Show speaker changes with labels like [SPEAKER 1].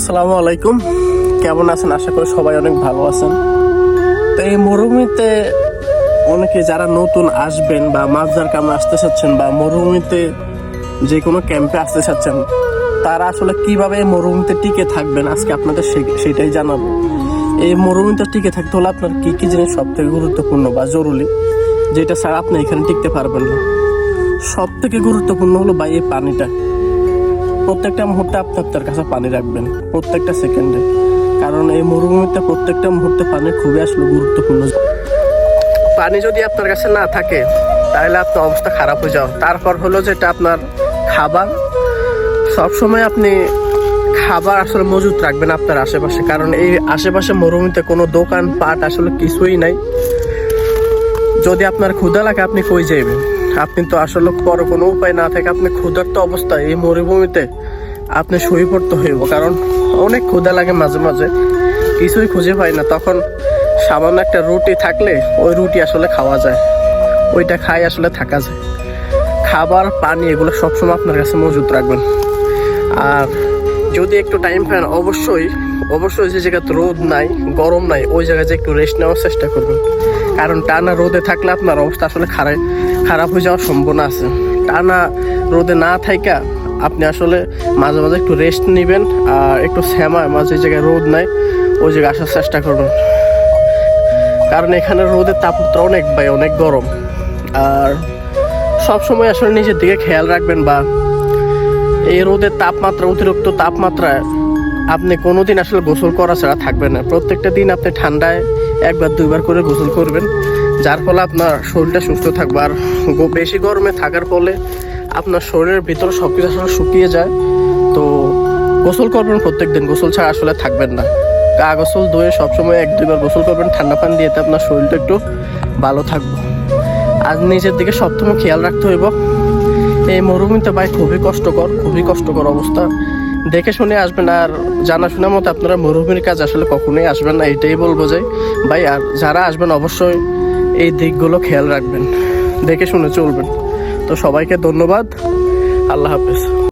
[SPEAKER 1] আসসালামু আলাইকুম। কেমন আছেন? আশা করি সবাই অনেক ভালো আছেন। তো এই মরুভূমিতে অনেকে যারা নতুন আসবেন বা মাছদার কামে আসতে চাচ্ছেন বা মরুভূমিতে যে কোনো ক্যাম্পে আসতে চাচ্ছেন, তারা আসলে কীভাবে এই মরুভূমিতে টিকে থাকবেন? আজকে আপনাদের সেটাই জানাব। এই মরুভূমিতে টিকে থাকতে হলে আপনার কী কী জিনিস সব থেকে গুরুত্বপূর্ণ বা জরুরি? যেটা ছাড়া আপনি এখানে টিকতে পারবেন না। সব থেকে গুরুত্বপূর্ণ হলো বা এই পানিটা। প্রত্যেকটা মুহূর্তে আপনি আপনার কাছে পানি রাখবেন, প্রত্যেকটা সেকেন্ডে কারণ এই মরুভূমিতে প্রত্যেকটা মুহূর্তে পানি খুবই আসলে গুরুত্বপূর্ণ। পানি যদি আপনার কাছে না থাকে, তাহলে আপনার অবস্থা খারাপ হয়ে যাও তারপর হলো যেটা আপনার খাবার। সবসময় আপনি খাবার আসলে মজুত রাখবেন আপনার আশেপাশে। কারণ এই আশেপাশে মরুভূমিতে কোনো দোকান, পাট আসলে কিছুই নাই। যদি আপনার ক্ষুদা লাগে, আপনি কই যাইবেন? আপনি তো আসলে পর কোনো উপায় না থাকে। আপনি ক্ষুধার্ত অবস্থায় এই মরুভূমিতে। আপনি শুয়ে পড়তে হইব কারণ অনেক ক্ষুধা লাগে মাঝে মাঝে। কিছুই খুঁজে পাই না। তখন সামান্য একটা রুটি থাকলে ওই রুটি আসলে খাওয়া যায়। ওইটা খাই আসলে থাকা যায়। খাবার, পানি, এগুলো সবসময় আপনার কাছে মজুত রাখবেন। আর যদি একটু টাইম পান অবশ্যই অবশ্যই যে জায়গাতে রোদ নাই, গরম নাই, ওই জায়গায় একটু রেস্ট নেওয়ার চেষ্টা করবেন। কারণ টানা রোদে থাকলে আপনার অবস্থা আসলে খারাপ খারাপ হয়ে যাওয়ার সম্ভাবনা আছে। টানা রোদে না থাকা আপনি আসলে মাঝে মাঝে একটু রেস্ট নেবেন আর একটু শ্যামা মাঝে জায়গায় রোদ নাই, ওই জায়গায় আসার চেষ্টা করবেন। কারণ এখানে রোদের তাপমাত্রা অনেক ভাই, অনেক গরম। আর সব সময় আসলে নিজের দিকে খেয়াল রাখবেন বা এই রোদের তাপমাত্রা, অতিরিক্ত তাপমাত্রায় আপনি কোনো দিন আসলে গোসল করা ছাড়া থাকবেন না। প্রত্যেকটা দিন আপনি ঠান্ডায় একবার, দুইবার করে গোসল করবেন, যার ফলে আপনার শরীরটা সুস্থ থাকবে। আর বেশি গরমে থাকার ফলে আপনার শরীরের ভিতরে সব কিছু আসলে শুকিয়ে যায়। তো গোসল করবেন প্রত্যেক দিন গোসল ছাড়া আসলে থাকবেন না। গা গোসল ধুয়ে সবসময় এক, দুইবার গোসল করবেন, ঠান্ডা পানি দিয়ে আপনার শরীরটা একটু ভালো থাকবে। আর নিজের দিকে সবসময় খেয়াল রাখতে হইব। এই মরুভূমিতে ভাই খুবই কষ্টকর খুবই কষ্টকর অবস্থা। দেখে শুনে আসবেন আর জানাশোনা মতো আপনারা মরুভূমির কাজ আসলে কখনোই আসবেন না এটাই বলব যে ভাই আর যারা আসবেন অবশ্যই এই দিকগুলো খেয়াল রাখবেন, দেখে শুনে চলবেন। তো সবাইকে ধন্যবাদ, আল্লাহ হাফেজ।